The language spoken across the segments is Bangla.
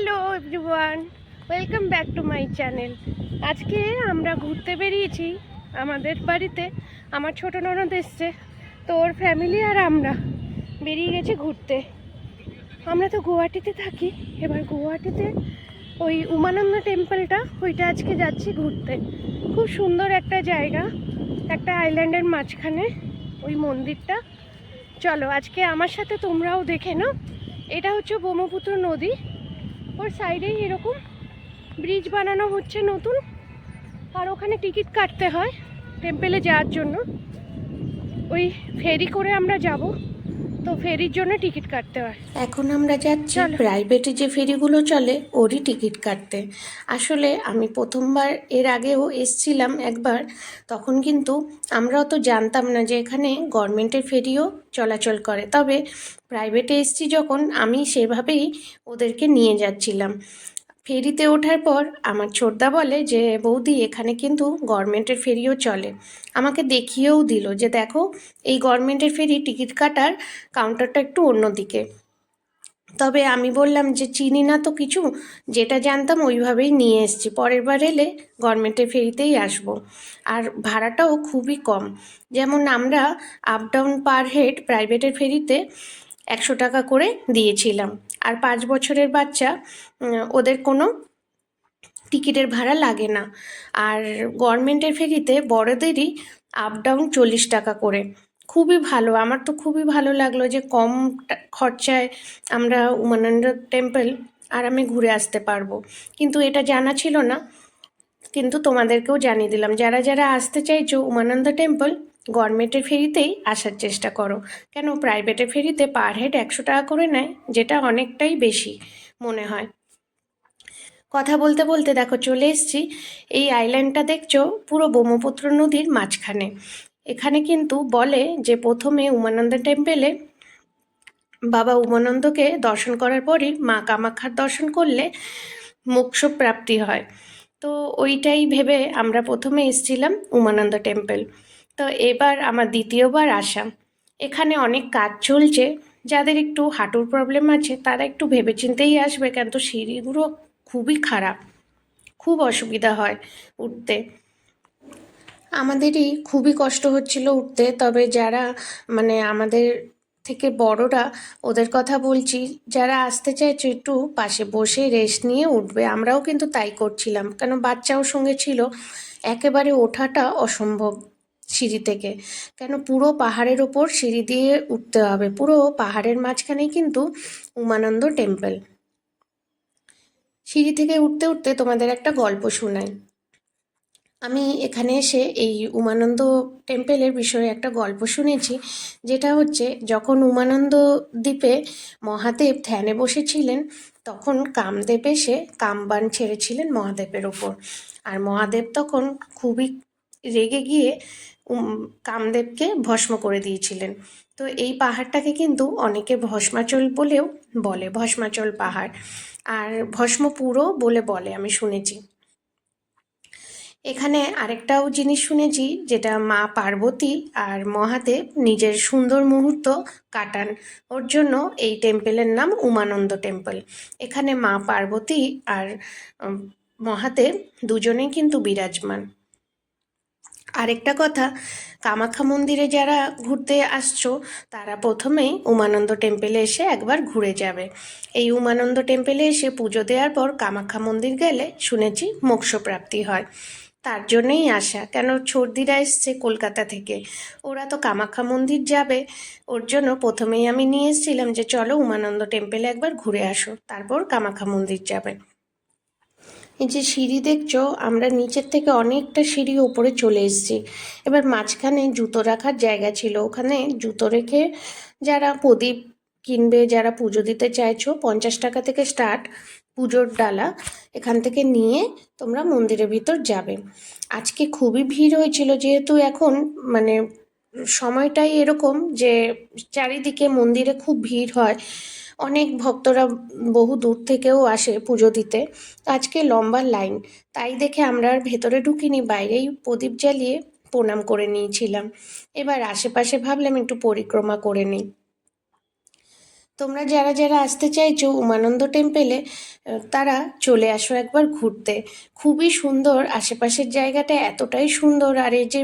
Hello everyone, welcome back to my channel. আজকে আমরা ঘুরতে বেরিয়েছি আমাদের বাড়িতে। আমার ছোট ননদ এসছে, তো ওর ফ্যামিলি আর আমরা বেরিয়ে গেছি ঘুরতে। আমরা তো গুয়াহাটিতে থাকি, এবার গুয়াহাটিতে ওই উমানন্দ টেম্পলটা ওইটা আজকে যাচ্ছি ঘুরতে। খুব সুন্দর একটা জায়গা, একটা আইল্যান্ডের মাঝখানে ওই মন্দিরটা। চলো, আজকে আমার সাথে তোমরাও দেখে নাও। এটা হচ্ছে ব্রহ্মপুত্র নদী ওর সাইডেই এরকম ব্রিজ বানানো হচ্ছে নতুন। আর ওখানে টিকিট কাটতে হয় টেম্পেলে যাওয়ার জন্য। ওই ফেরি করে আমরা যাব। তো ফেরির জন্য টিকিট কাটতে হয়। এখন আমরা যাচ্ছি প্রাইভেটে যে ফেরিগুলো চলে ওরই টিকিট কাটতে। আসলে আমি প্রথমবার এর আগেও এসছিলাম একবার তখন কিন্তু আমরাও তো জানতাম না যে এখানে গভর্নমেন্টের ফেরিও চলাচল করে। তবে প্রাইভেটে এসছি যখন আমি সেভাবেই ওদেরকে নিয়ে যাচ্ছিলাম। ফেরিতে ওঠার পর আমার ছোটদা বলে যে, বৌদি, এখানে কিন্তু গভর্নমেন্টের ফেরিও চলে। আমাকে দেখিয়েও দিল যে, দেখো, এই গভর্নমেন্টের ফেরি টিকিট কাটার কাউন্টারটা একটু অন্যদিকে। তবে আমি বললাম যে, চিনি না তো কিছু, যেটা জানতাম ওইভাবেই নিয়ে এসেছি। পরের বার এলে গভর্নমেন্টের ফেরিতেই আসব। আর ভাড়াটাও খুবই কম। যেমন আমরা আপ ডাউন পার হেড প্রাইভেটের ফেরিতে একশো টাকা করে দিয়েছিলাম। আর পাঁচ বছরের বাচ্চা ওদের কোনো টিকিটের ভাড়া লাগে না। আর গভর্নমেন্টের ফেরিতে বড়দেরই আপ ডাউন চল্লিশ টাকা করে। খুবই ভালো, আমার তো খুবই ভালো লাগল যে কম খরচায় আমরা উমানন্দ টেম্পল আরামে ঘুরে আসতে পারব। কিন্তু এটা জানা ছিল না, কিন্তু তোমাদেরকেও জানিয়ে দিলাম। যারা যারা আসতে চাইছো উমানন্দ টেম্পল গভর্নমেন্টের ফেরিতেই আসার চেষ্টা করো। কেন প্রাইভেটের ফেরিতে পার হেড একশো টাকা করে নেয়, যেটা অনেকটাই বেশি মনে হয়। কথা বলতে বলতে দেখো চলে এসেছি, এই আইল্যান্ডটা দেখছ পুরো ব্রহ্মপুত্র নদীর মাঝখানে। এখানে কিন্তু বলে যে প্রথমে উমানন্দ টেম্পেলে বাবা উমানন্দকে দর্শন করার পরই মা কামাখ্যার দর্শন করলে মোক্ষ প্রাপ্তি হয়। তো ওইটাই ভেবে আমরা প্রথমে এসেছিলাম উমানন্দ টেম্পল তো এবার আমার দ্বিতীয়বার আসা। এখানে অনেক কাজ চলছে, যাদের একটু হাঁটুর প্রবলেম আছে, তারা একটু ভেবেচিন্তেই আসবে, কেন তো সিঁড়িগুলো খুবই খারাপ। খুব অসুবিধা হয় উঠতে। আমাদেরই খুবই কষ্ট হচ্ছিল উঠতে, তবে যারা মানে আমাদের থেকে বড়রা, ওদের কথা বলছি, যারা আসতে চাইছে একটু পাশে বসে রেস্ট নিয়ে উঠবে, আমরাও কিন্তু তাই করছিলাম, কেন বাচ্চাও সঙ্গে ছিল। একেবারে ওঠাটা অসম্ভব। সিঁড়ি থেকে। কেন? পুরো পাহাড়ের ওপর সিঁড়ি দিয়ে উঠতে হবে। পুরো পাহাড়ের মাঝখানেই কিন্তু উমানন্দ টেম্পল। সিঁড়ি থেকে উঠতে উঠতে তোমাদের একটা গল্প শোনাই। আমি এখানে এসে এই উমানন্দ টেম্পেলের বিষয়ে একটা গল্প শুনেছি, যেটা হচ্ছে যখন উমানন্দ দ্বীপে মহাদেব ধ্যানে বসেছিলেন, তখন কামদেব এসে কামবান ছেড়েছিলেন মহাদেবের ওপর। আর মহাদেব তখন খুবই রেগে গিয়ে কামদেবকে ভস্ম করে দিয়েছিলেন। তো এই পাহাড়টাকে কিন্তু অনেকে ভস্মাচল বলেও বলে, ভস্মাচল পাহাড়। আর ভস্মপুরও বলে বলে, আমি শুনেছি। এখানে আরেকটাও জিনিস শুনেছি, যেটা মা পার্বতী আর মহাদেব নিজের সুন্দর মুহূর্ত কাটান। ওর জন্য এই টেম্পেলের নাম উমানন্দ টেম্পল। এখানে মা পার্বতী আর মহাদেব দুজনেই কিন্তু বিরাজমান। আরেকটা কথা, কামাখ্যা মন্দিরে যারা ঘুরতে আসছো, তারা প্রথমেই উমানন্দ টেম্পেলে এসে একবার ঘুরে যাবে। এই উমানন্দ টেম্পেলে এসে পুজো দেওয়ার পর কামাখ্যা মন্দির গেলে শুনেছি মোক্ষপ্রাপ্তি হয়। তার জন্যই আসা, কেন ছর্দিরা এসছে কলকাতা থেকে? ওরা তো কামাখ্যা মন্দির যাবে, ওর জন্য প্রথমেই আমি নিয়ে এসেছিলাম যে চলো উমানন্দ টেম্পেলে একবার ঘুরে আসো, তারপর কামাখ্যা মন্দির যাবে। এই যে সিঁড়ি দেখছ, আমরা নিচের থেকে অনেকটা সিঁড়ি ওপরে চলে এসেছি। এবার মাঝখানে জুতো রাখার জায়গা ছিল। ওখানে জুতো রেখে যারা প্রদীপ কিনবে, যারা পুজো দিতে চাইছো, পঞ্চাশ টাকা থেকে স্টার্ট পুজোর ডালা এখান থেকে নিয়ে তোমরা মন্দিরের ভিতর যাবে। আজকে খুবই ভিড় হয়েছিল যেহেতু এখন মানে সময়টাই এরকম যে চারিদিকে মন্দিরে খুব ভিড় হয়। অনেক ভক্তরা বহু দূর থেকেও আসে পুজো দিতে। আজকে লম্বা লাইন। তাই দেখে আমরা আর ভেতরে ঢুকিনি, বাইরেই প্রদীপ জ্বালিয়ে প্রণাম করে নিয়েছিলাম। এবার আশেপাশে ভাবলাম একটু পরিক্রমা করে নিই। তোমরা যারা যারা আসতে চাইছো উমানন্দ টেম্পেলে তারা চলে আসো একবার ঘুরতে। খুবই সুন্দর, আশেপাশের জায়গাটা এতটাই সুন্দর, আর এই যে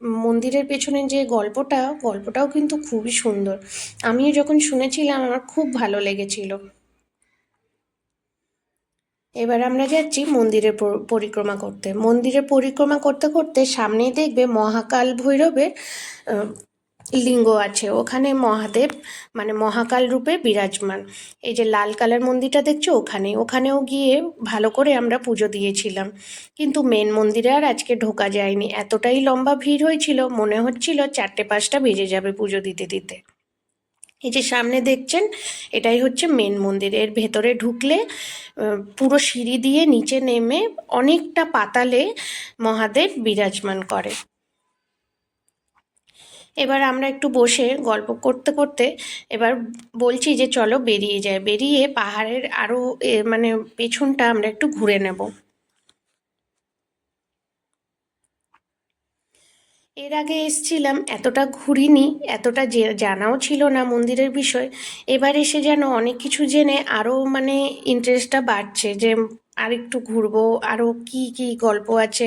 মন্দিরের পেছনে যে গল্পটা, গল্পটাও কিন্তু খুবই সুন্দর। আমিও যখন শুনেছিলাম, আমার খুব ভালো লেগেছিল। এবার আমরা যাচ্ছি মন্দিরের পরিক্রমা করতে। মন্দিরের পরিক্রমা করতে করতে সামনেই দেখবে মহাকাল ভৈরবের লিঙ্গ আছে। ওখানে মহাদেব মানে মহাকাল রূপে বিরাজমান। এই যে লাল কালার মন্দিরটা দেখছ ওখানে? ওখানেও গিয়ে ভালো করে আমরা পুজো দিয়েছিলাম। কিন্তু মেন মন্দিরে আর আজকে ঢোকা যায়নি। এতটাই লম্বা ভিড় হয়েছিল, মনে হচ্ছিল চারটে পাঁচটা বেজে যাবে পুজো দিতে দিতে। এই যে সামনে দেখছেন, এটাই হচ্ছে মেন মন্দির। এর ভেতরে ঢুকলে পুরো সিঁড়ি দিয়ে নিচে নেমে অনেকটা পাতালে মহাদেব বিরাজমান করে। এবার আমরা একটু বসে গল্প করতে করতে এবার বলছি যে চলো বেরিয়ে যায় বেরিয়ে পাহাড়ের আরও মানে পেছনটা আমরা একটু ঘুরে নেব। এর আগে এসছিলাম, এতটা ঘুরিনি, এতটা যে- জানাও ছিল না মন্দিরের বিষয়। এবার এসে যেন অনেক কিছু জেনে আরও মানে ইন্টারেস্টটা বাড়ছে যে আর একটু ঘুরবো আরও কি কি গল্প আছে।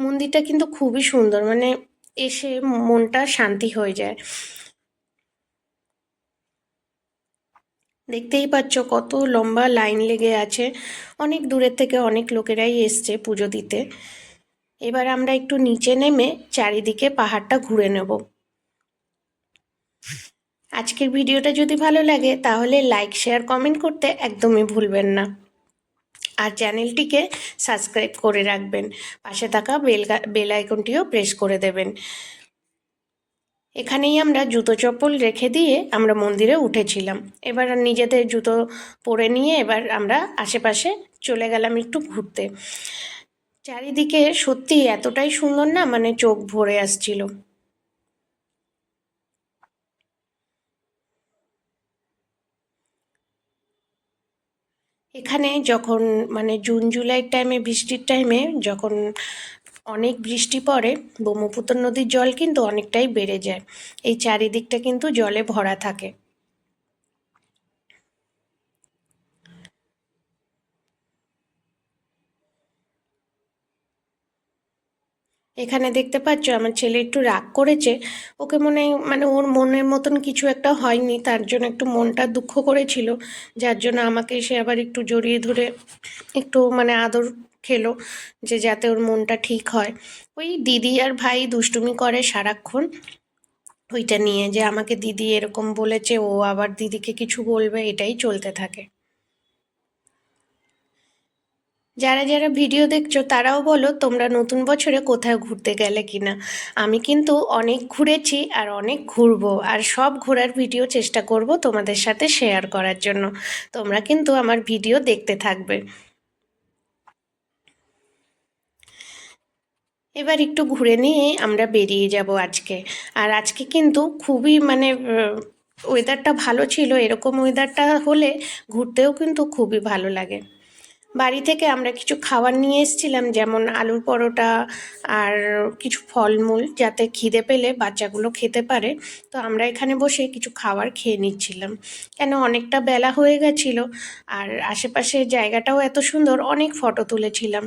মন্দিরটা কিন্তু খুবই সুন্দর মানে এসে মনটা শান্তি হয়ে যায়। দেখতেই পাচ্ছ কত লম্বা লাইন লেগে আছে। অনেক দূরের থেকে অনেক লোকেরাই এসছে পুজো দিতে। এবার আমরা একটু নিচে নেমে চারিদিকে পাহাড়টা ঘুরে নেব। আজকের ভিডিওটা যদি ভালো লাগে তাহলে লাইক শেয়ার কমেন্ট করতে একদমই ভুলবেন না। আর চ্যানেলটিকে সাবস্ক্রাইব করে রাখবেন। পাশে থাকা বেল বেল আইকনটিও প্রেস করে দেবেন। এখানেই আমরা জুতো চপ্পল রেখে দিয়ে আমরা মন্দিরে উঠেছিলাম। এবার নিজেদের জুতো পরে নিয়ে এবার আমরা আশেপাশে চলে গেলাম একটু ঘুরতে। চারিদিকে সত্যি এতটাই সুন্দর না মানে চোখ ভরে আসছিল। এখানে যখন মানে জুন জুলাইয়ের টাইমে বৃষ্টির টাইমে যখন অনেক বৃষ্টি পড়ে, ব্রহ্মপুত্র নদীর জল কিন্তু অনেকটাই বেড়ে যায়। এই চারিদিকটা কিন্তু জলে ভরা থাকে। এখানে দেখতে পাচ্ছ আমার ছেলে একটু রাগ করেছে। ওকে মনে মানে ওর মনের মতন কিছু একটা হয়নি, তার জন্য একটু মনটা দুঃখ করেছিল। যার জন্য আমাকে সে আবার একটু জড়িয়ে ধরে একটু মানে আদর খেলো যে যাতে ওর মনটা ঠিক হয়। ওই দিদি আর ভাই দুষ্টুমি করে সারাক্ষণ। ওইটা নিয়ে যে আমাকে দিদি এরকম বলেছে, ও আবার দিদিকে কিছু বলবে, এটাই চলতে থাকে। যারা যারা ভিডিও দেখছ, তারাও বলো তোমরা নতুন বছরে কোথায় ঘুরতে গেলে কিনা। আমি কিন্তু অনেক ঘুরেছি আর অনেক ঘুরবো আর সব ঘোরার ভিডিও চেষ্টা করব তোমাদের সাথে শেয়ার করার জন্য। তোমরা কিন্তু আমার ভিডিও দেখতে থাকবে। এবার একটু ঘুরে নিয়ে আমরা বেরিয়ে যাব আজকে। আর আজকে কিন্তু খুবই মানে ওয়েদারটা ভালো ছিল। এরকম ওয়েদারটা হলে ঘুরতেও কিন্তু খুবই ভালো লাগে। বাড়ি থেকে আমরা কিছু খাবার নিয়ে এসেছিলাম, যেমন আলুর পরোটা আর কিছু ফলমূল, যাতে খিদে পেলে বাচ্চাগুলো খেতে পারে। তো আমরা এখানে বসে কিছু খাবার খেয়ে নিচ্ছিলাম। কেন অনেকটা বেলা হয়ে গেছিল, আর আশেপাশে জায়গাটাও এত সুন্দর, অনেক ফটো তুলেছিলাম।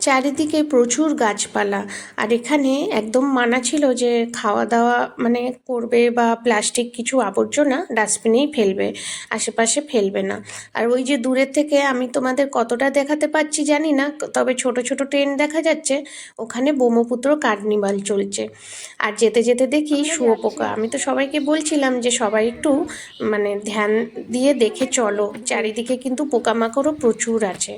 চারিদিকে প্রচুর গাছপালা। আর এখানে একদম মানা ছিল যে খাওয়া দাওয়া মানে করবে বা প্লাস্টিক কিছু আবর্জনা ডাস্টবিনেই ফেলবে আশেপাশে ফেলবে না। আর ওই যে দূরের থেকে আমি তোমাদের কতটা দেখাতে পাচ্ছি জানি না তবে ছোট ছোট ট্রেন দেখা যাচ্ছে ওখানে ব্রহ্মপুত্র কার্নিভাল চলছে। আর যেতে যেতে দেখি শুয়োপোকা। আমি তো সবাইকে বলছিলাম যে সবাই একটু মানে ধ্যান দিয়ে দেখে চলো চারিদিকে কিন্তু পোকামাকড়ও প্রচুর আছে।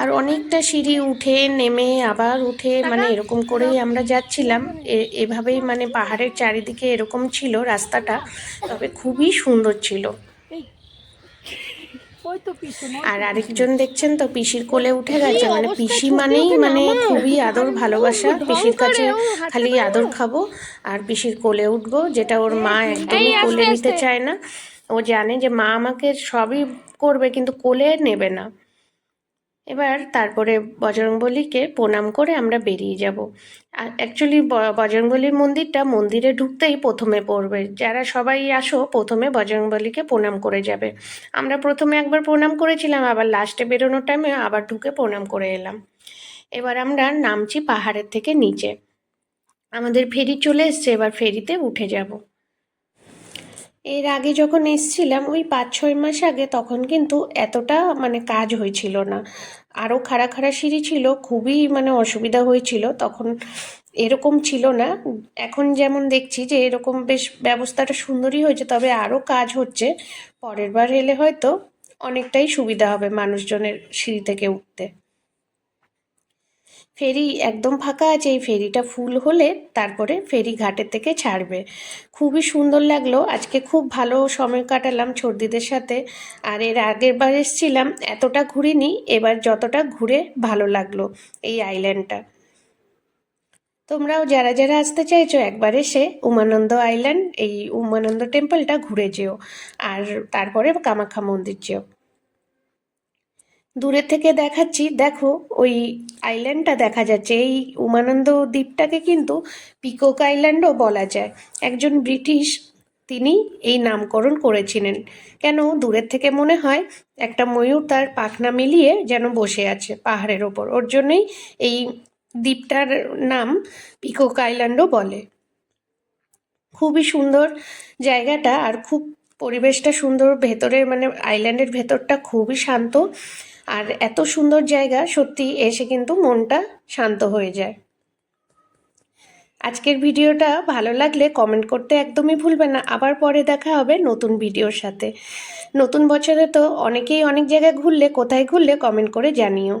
আর অনেকটা সিঁড়ি উঠে নেমে আবার উঠে মানে এরকম করেই আমরা যাচ্ছিলাম। এভাবেই মানে পাহাড়ের চারিদিকে এরকম ছিল রাস্তাটা তবে খুবই সুন্দর ছিল। আর আরেকজন দেখছেন তো পিসির কোলে উঠে গেছে। মানে পিসি মানেই মানে খুবই আদর ভালোবাসা। পিসির কাছে খালি আদর খাব আর পিসির কোলে উঠবো যেটা ওর মা একদমই কোলে নিতে চায় না। ও জানে যে মা আমাকে সবই করবে কিন্তু কোলে নেবে না। এবার তারপরে বজরংবলীকে প্রণাম করে আমরা বেরিয়ে যাব। অ্যাকচুয়ালি বজরংবলীর মন্দিরটা মন্দিরে ঢুকতেই প্রথমে পড়বে। যারা সবাই আসো, প্রথমে বজরংবলীকে প্রণাম করে যাবে। আমরা প্রথমে একবার প্রণাম করেছিলাম, আবার লাস্টে বেরোনোর টাইমে আবার ঢুকে প্রণাম করে এলাম। এবার আমরা নামছি পাহাড়ের থেকে নিচে। আমাদের ফেরি চলে এসছে, এবার ফেরিতে উঠে যাব। এর আগে যখন এসছিলাম, ওই পাঁচ ছয় মাস আগে, তখন কিন্তু এতটা মানে কাজ হয়েছিল না। আরও খাড়া খাড়া সিঁড়ি ছিল, খুবই মানে অসুবিধা হয়েছিল, তখন এরকম ছিল না। এখন যেমন দেখছি যে, এরকম বেশ ব্যবস্থাটা সুন্দরই হয়েছে, তবে আরও কাজ হচ্ছে। পরের বার এলে হয়তো অনেকটাই সুবিধা হবে মানুষজনের সিঁড়ি থেকে উঠতে। ফেরি একদম ফাঁকা আছে এই ফেরিটা ফুল হলে তারপরে ফেরি ঘাটের থেকে ছাড়বে। খুবই সুন্দর লাগল। আজকে খুব ভালো সময় কাটালাম ছর্দিদের সাথে। আর এর আগের বার এসেছিলাম, এতটা ঘুরিনি, এবার যতটা ঘুরে ভালো লাগল এই আইল্যান্ডটা। তোমরাও যারা যারা আসতে চাইছো, একবার এসে উমানন্দ আইল্যান্ড, এই উমানন্দ টেম্পলটা ঘুরে যেও। আর তারপরে কামাখ্যা মন্দির যেও। দূরে থেকে দেখাচ্ছি, দেখো, ওই আইল্যান্ডটা দেখা যাচ্ছে। এই উমানন্দ দ্বীপটাকে কিন্তু পিকক আইল্যান্ডও বলা যায়। একজন ব্রিটিশ তিনি এই নামকরণ করেছিলেন। কেন? দূরের থেকে মনে হয় একটা ময়ূর তার পাখনা মিলিয়ে যেন বসে আছে পাহাড়ের ওপর। ওর জন্যই এই দ্বীপটার নাম পিকক আইল্যান্ডও বলে। খুবই সুন্দর জায়গাটা আর খুব পরিবেশটা সুন্দর। ভেতরের মানে আইল্যান্ডের ভেতরটা খুবই শান্ত। আর এত সুন্দর জায়গা, সত্যি এসে কিন্তু মনটা শান্ত হয়ে যায়। আজকের ভিডিওটা ভালো লাগলে কমেন্ট করতে একদমই ভুলবেন না। আবার পরে দেখা হবে নতুন ভিডিওর সাথে। নতুন বছরে তো অনেকেই অনেক জায়গায় ঘুরলে, কোথায় ঘুরলে কমেন্ট করে জানিও।